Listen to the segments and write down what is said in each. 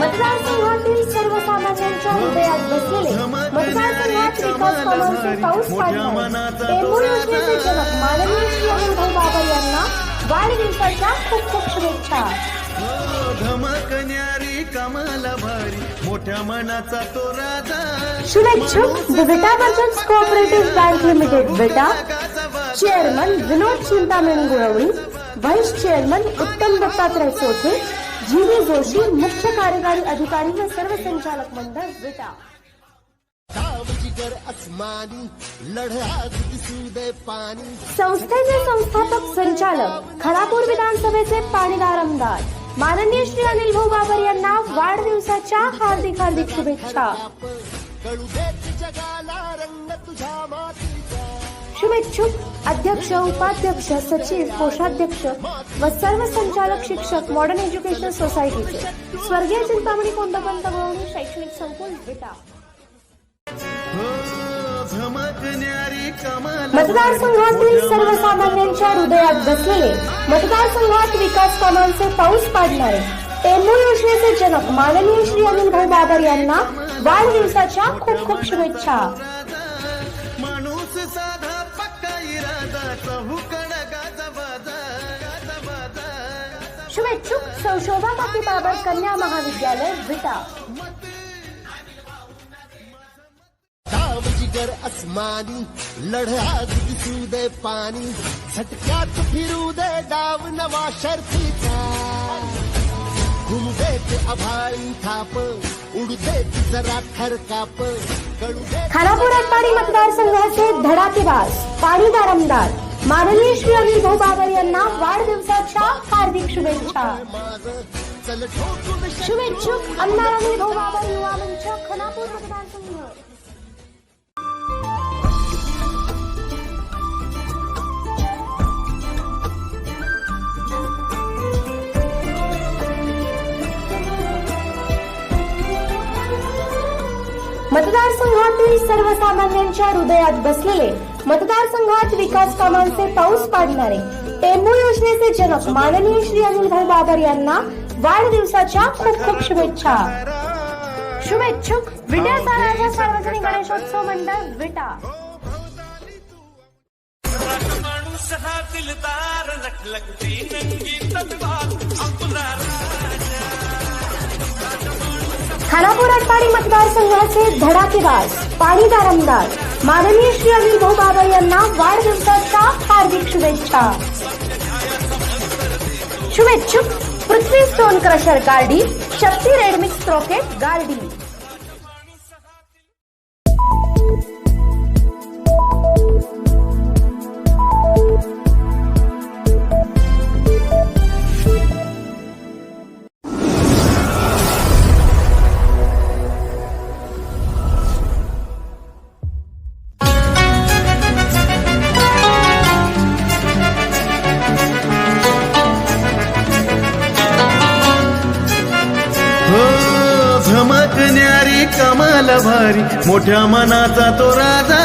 मतदारसंघातील सर्वसामान्यांच्या हृदयात बसलेले मतदारसंघात विकास कामांचे पाऊस पाडणारे टेंभू योजनेचे जनक माननीय श्री बाबर यांना वाढदिवसाच्या खूप खूप शुभेच्छा. कमाला भारी मोठ्या मनाचा तो राजा. शुभेच्छुक cooperative bank limited chairman Vinod Chintamani Gulvani. Vice chairman Uttam Dattatray Chothe G V Joshi मुख्य कार्यकारी अधिकारी व सर्व संचालक मंडळ विटा संस्थेचे संस्थापक संचालक खरापूर विधानसभेचे पाणीदार आमदार. माननीय श्री अनिल भाऊ बाबर यांना वाढदिवसाच्या हार्दिक हार्दिक शुभेच्छा शुभेच्छुक अध्यक्ष उपाध्यक्ष सचिव कोषाध्यक्ष व सर्व संचालक शिक्षक मॉडर्न एज्युकेशन सोसायटीचे स्वर्गीय चिंतामणी कोंडपंत गवळणी शैक्षणिक संकुल विटा मतदारसंघातील सर्वसामान्यांच्या हृदयात बसलेले मतदारसंघात विकास कामांचे पाऊस पाडणारे टेंबू योजनेचे जनक माननीय श्री अनिल भाऊ बाबर यांना वाढदिवसाच्या खूप खूप शुभेच्छा. माणूस साधा शुभेच्छुक संशोधा बाकी बाबर कन्या महाविद्यालय विटा. जिगर अस्मानी लढा दिसू दे पाणी झटक्यात फिरू दे डाव नवा शर्तीचा. घुमू देत आभाळी थाप खानापूर आटपाडी मतदारसंघाचे धडाकेबाज पाणीदार आमदार माननीय श्री अनिल भाऊ बाबर यांना वाढदिवसाच्या हार्दिक शुभेच्छा शुभेच्छुक आमदार अनिल भाऊ बाबर युवा मंच खानापूर मतदारसंघ मतदारसंघातील सर्वसामान्यांच्या हृदयात बसलेले मतदारसंघात विकास कामांचे पाऊस पाडणारे टेंबू योजनेचे जनक माननीय श्री अनिलभाई बाबर यांना वाढदिवसाच्या खूप खूप शुभेच्छा. शुभेच्छुक विटा साराच्या सार्वजनिक गणेशोत्सव मंडळ विटा. माणूस दिलदार लखलखती नंगी तलवार अपना राजा. खानापूर आटपाडी मतदारसंघाचे धडाकेदार पाणीदार आमदार माननीय श्री अनिल भाऊ बाबा यांना हार्दिक शुभेच्छा। शुभेच्छुक पृथ्वी स्टोन क्रशर गार्डी शक्ति रेडमिक्स रॉकेट गार्डी। कमाला भारी मोठ्या मनाचा तो राजा.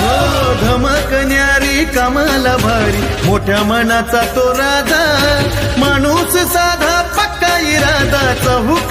हो धमकणारी कमाला भारी मोठ्या मनाचा तो राजा. माणूस साधा पक्का इरादा चहुकड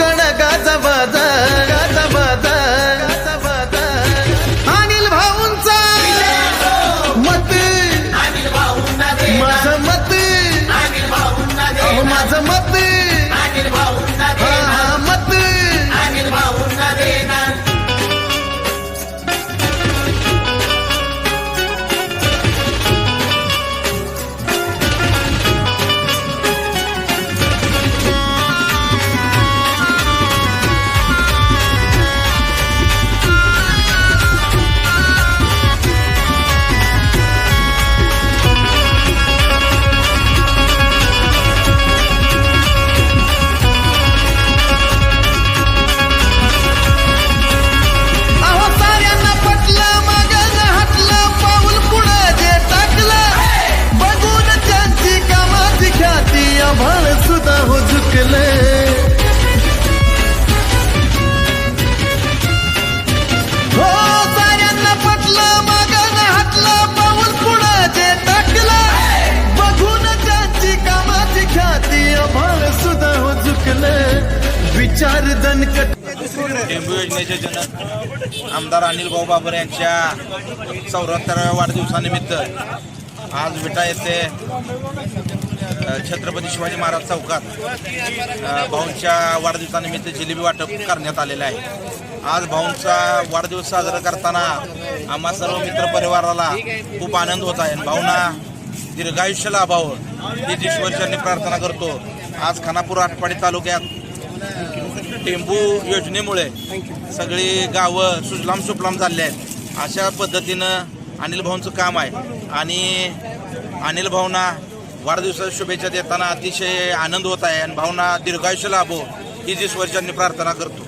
मनकट टेंबू योजनेचे जनक आमदार अनिल भाऊ बाबर यांच्या चौऱ्याहत्तराव्या वाढदिवसानिमित्त आज विटा येथे छत्रपती शिवाजी महाराज चौकात भाऊंच्या वाढदिवसानिमित्त जिलेबी वाटप करण्यात आलेलं आहे. आज भाऊंचा वाढदिवस साजरा करताना आम्हा सर्व मित्रपरिवाराला खूप आनंद होत आहे. भाऊंना दीर्घायुष्य लाभावं ही ईश्वरचरणी प्रार्थना करतो. आज खानापूर आटपाडी तालुक्यात टेंबू योजनेमुळे सगळी गावं सुजलाम सुफलाम झाले आहेत. अशा पद्धतीनं अनिल भाऊंचं काम आहे. आणि अनिल भाऊंना वाढदिवसाच्या शुभेच्छा देताना अतिशय आनंद होत आहे आणि भाऊंना दीर्घायुष्य लाभो ही जी स्वरच्यांनी प्रार्थना करतो.